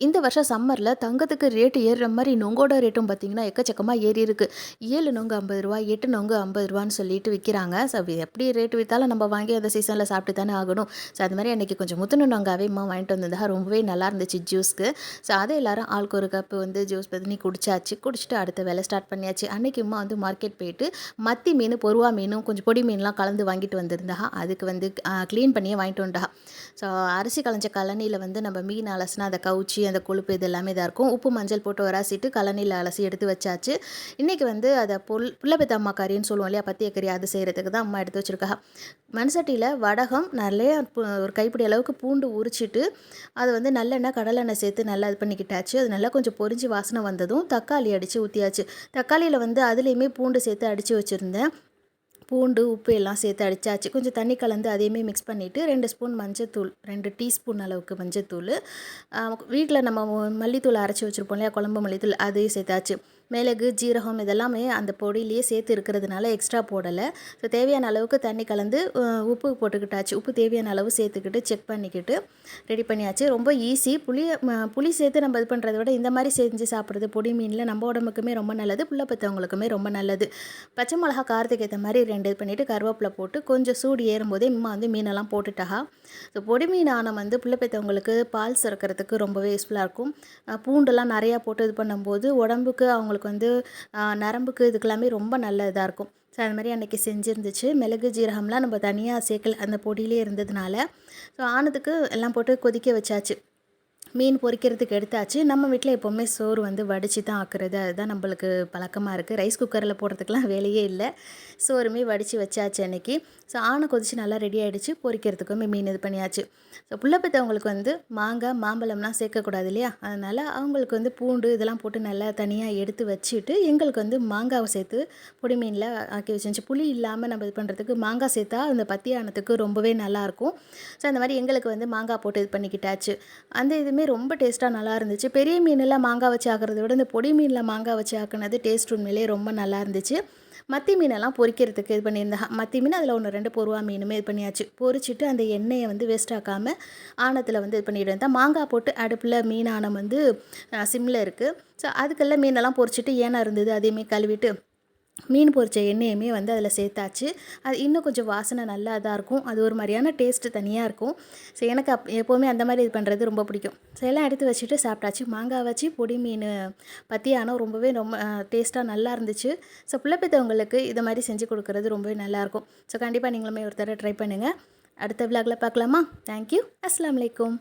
இந்த வருஷம் சம்மரில் தங்கத்துக்கு ரேட்டு ஏறுற மாதிரி நொங்கோட ரேட்டும் பார்த்தீங்கன்னா, எக்கச்சக்கமாக ஏறி இருக்கு. ஏழு நொங்கு ஐம்பது ரூபா எட்டு நொங்கு ஐம்பது ரூபான்னு சொல்லிட்டு விற்கிறாங்க ஸோ எப்படி ரேட்டு விற்றாலும் நம்ம வாங்கி அந்த சீசனில் சாப்பிட்டு தானே ஆகணும். ஸோ அது மாதிரி அன்னைக்கு கொஞ்சம் முத்துன நொங்காவே அம்மா வாங்கிட்டு வந்திருந்தா ரொம்பவே நல்லா இருந்துச்சு ஜூஸ்க்கு. ஸோ அதை எல்லாரும் ஆளுக்கு ஒரு கப்பு வந்து ஜூஸ் பண்ணி குடிச்சாச்சு. குடிச்சிட்டு அடுத்த வேலை ஸ்டார்ட் பண்ணியாச்சு. அன்னைக்கு அம்மா வந்து மார்க்கெட் போயிட்டு மத்தி மீன், பொருவா மீனும் கொஞ்சம் பொடி மீன்லாம் கலந்து வாங்கிட்டு வந்திருந்தா. அதுக்கு வந்து க்ளீன் பண்ணியே வாங்கிட்டு வந்தா ஸோ அரிசி களைஞ்ச கழனியில் வந்து நம்ம மீன் அலசினா அதை கவுச்சி, அந்த கொழுப்பு இது எல்லாமே இதாக இருக்கும். உப்பு, மஞ்சள் போட்டு வராசிட்டு கலனியில் அலசி எடுத்து வச்சாச்சு. இன்றைக்கி வந்து அதை புல் புள்ள அம்மா கறின்னு சொல்லுவோம் இல்லையா பத்தியக்கறி அது செய்கிறதுக்கு தான் அம்மா எடுத்து வச்சுருக்கா. மண்சட்டியில் வடகம் நிறைய ஒரு கைப்பிடி அளவுக்கு பூண்டு உரிச்சிட்டு அதை வந்து நல்லெண்ணெய், கடலெண்ணெய் சேர்த்து நல்லா இது பண்ணிக்கிட்டாச்சு. அது நல்லா கொஞ்சம் பொரிஞ்சு வாசனை வந்ததும் தக்காளி அடித்து ஊற்றியாச்சு. தக்காளியில் வந்து அதுலேயுமே பூண்டு சேர்த்து அடித்து வச்சுருந்தேன். பூண்டு உப்பு எல்லாம் சேர்த்து அடித்தாச்சு கொஞ்சம் தண்ணி கலந்து அதையுமே மிக்ஸ் பண்ணிவிட்டு ரெண்டு ஸ்பூன் மஞ்சத்தூள் ரெண்டு டீஸ்பூன் அளவுக்கு மஞ்சத்தூள். வீட்டில் நம்ம மல்லித்தூள் அரைச்சி வச்சுருப்போம் இல்லையா? குழம்பு மல்லித்தூள் அதையும் சேர்த்தாச்சு. மிளகு ஜீரகம் இதெல்லாமே அந்த பொடியிலேயே சேர்த்து இருக்கிறதுனால எக்ஸ்ட்ரா போடலை. ஸோ தேவையான அளவுக்கு தண்ணி கலந்து உப்பு போட்டுக்கிட்டாச்சு. உப்பு தேவையான அளவு சேர்த்துக்கிட்டு செக் பண்ணிக்கிட்டு ரெடி பண்ணியாச்சு. ரொம்ப ஈஸி புளி புளி சேர்த்து நம்ம இது பண்ணுறத விட இந்த மாதிரி செஞ்சு சாப்பிட்றது பொடி மீனில் நம்ம உடம்புக்குமே ரொம்ப நல்லது புள்ள பற்றவங்களுக்குமே ரொம்ப நல்லது. பச்சை மிளகா காரத்துக்கு ஏற்ற மாதிரி ரெண்டு இது பண்ணிவிட்டு கருவேப்பிலை போட்டு கொஞ்சம் சூடு ஏறும்போதே இம்மா வந்து மீனெல்லாம் போட்டுட்டா. ஸோ பொடி மீன் ஆனம் வந்து பிள்ளை பெற்றவங்களுக்கு பால் சுரக்கிறதுக்கு ரொம்பவே யூஸ்ஃபுல்லாக இருக்கும். பூண்டெல்லாம் நிறையா போட்டு இது பண்ணும்போது உடம்புக்கு அவங்களுக்கு வந்து நரம்புக்கு இதுக்கெல்லாமே ரொம்ப நல்ல இதாக இருக்கும். ஸோ அது மாதிரி அன்றைக்கி செஞ்சுருந்துச்சு. மிளகு ஜீரகம்லாம் நம்ம தனியாக சேர்க்கல அந்த பொடியிலே இருந்ததுனால. ஸோ ஆனதுக்கு எல்லாம் போட்டு கொதிக்க வச்சாச்சு. மீன் பொறிக்கிறதுக்கு எடுத்தாச்சு. நம்ம வீட்டில் எப்போவுமே சோறு வந்து வடித்து தான் ஆக்குறது. அதுதான் நம்மளுக்கு பழக்கமாக இருக்குது ரைஸ் குக்கரில் போடுறதுக்கெலாம் வேலையே இல்லை. சோறுமே வடித்து வச்சாச்சு அன்றைக்கி ஸோ ஆணை கொதித்து நல்லா ரெடி ஆகிடுச்சு பொறிக்கிறதுக்குமே மீன் இது பண்ணியாச்சு. ஸோ புள்ள பெற்றவங்களுக்கு வந்து மாங்காய் மாம்பழம்லாம் சேர்க்கக்கூடாது இல்லையா? அதனால் அவங்களுக்கு வந்து பூண்டு இதெல்லாம் போட்டு நல்லா தனியாக எடுத்து வச்சுட்டு எங்களுக்கு வந்து மாங்காவை சேர்த்து பொடி மீனில் ஆக்கி வச்சிருந்துச்சு. புளி இல்லாமல் நம்ம இது பண்ணுறதுக்கு மாங்காய் சேர்த்தா அந்த பத்தியானத்துக்கு ரொம்பவே நல்லாயிருக்கும் ஸோ அந்த மாதிரி எங்களுக்கு வந்து மாங்காய் போட்டு இது பண்ணிக்கிட்டாச்சு. அந்த இதுவுமே ரொம்ப டேஸ்ட்டாக நல்லா இருந்துச்சு பெரிய மீனில் மாங்காய் வச்சு ஆக்கிறத விட இந்த பொடி மீனில் மாங்காய் வச்சு ஆக்குனது டேஸ்ட் உண்மையிலே ரொம்ப நல்லா இருந்துச்சு மத்தி மீனெல்லாம் பொறிக்கிறதுக்கு இது பண்ணியிருந்தேன். மத்தி மீன் அதில் ஒன்று ரெண்டு பொருவா மீனுமே இது பண்ணியாச்சு. பொரிச்சிட்டு அந்த எண்ணெயை வந்து வேஸ்ட் ஆக்காமல் ஆணத்தில் வந்து இது பண்ணிவிடுவேன் மாங்காய் போட்டு அடுப்பில் மீன் ஆனம் வந்து சிம்மில் இருக்குது ஸோ அதுக்கெல்லாம் மீனெல்லாம் பொறிச்சிட்டு ஏன்னா இருந்தது அதையுமே கழுவிட்டு மீன் பொரிச்ச எண்ணெயுமே வந்து அதில் சேர்த்தாச்சு. அது இன்னும் கொஞ்சம் வாசனை நல்லா இதாக இருக்கும். அது ஒரு மாதிரியான டேஸ்ட்டு தனியாக இருக்கும். ஸோ எனக்கு அப் எப்போவுமே அந்த மாதிரி இது பண்ணுறது ரொம்ப பிடிக்கும். ஸோ எல்லாம் எடுத்து வச்சுட்டு சாப்பிட்டாச்சு. மாங்காய் வச்சு பொடி மீன் பற்றியானோ ரொம்பவே ரொம்ப டேஸ்ட்டாக நல்லா இருந்துச்சு. ஸோ பிள்ளைப்பத்தவங்களுக்கு இது மாதிரி செஞ்சு கொடுக்குறது ரொம்பவே நல்லாயிருக்கும் ஸோ கண்டிப்பாக நீங்களுமே ஒரு தடவை ட்ரை பண்ணுங்கள் அடுத்த விலாகில் பார்க்கலாமா? தேங்க்யூ அஸ்லாம் வலைக்கம்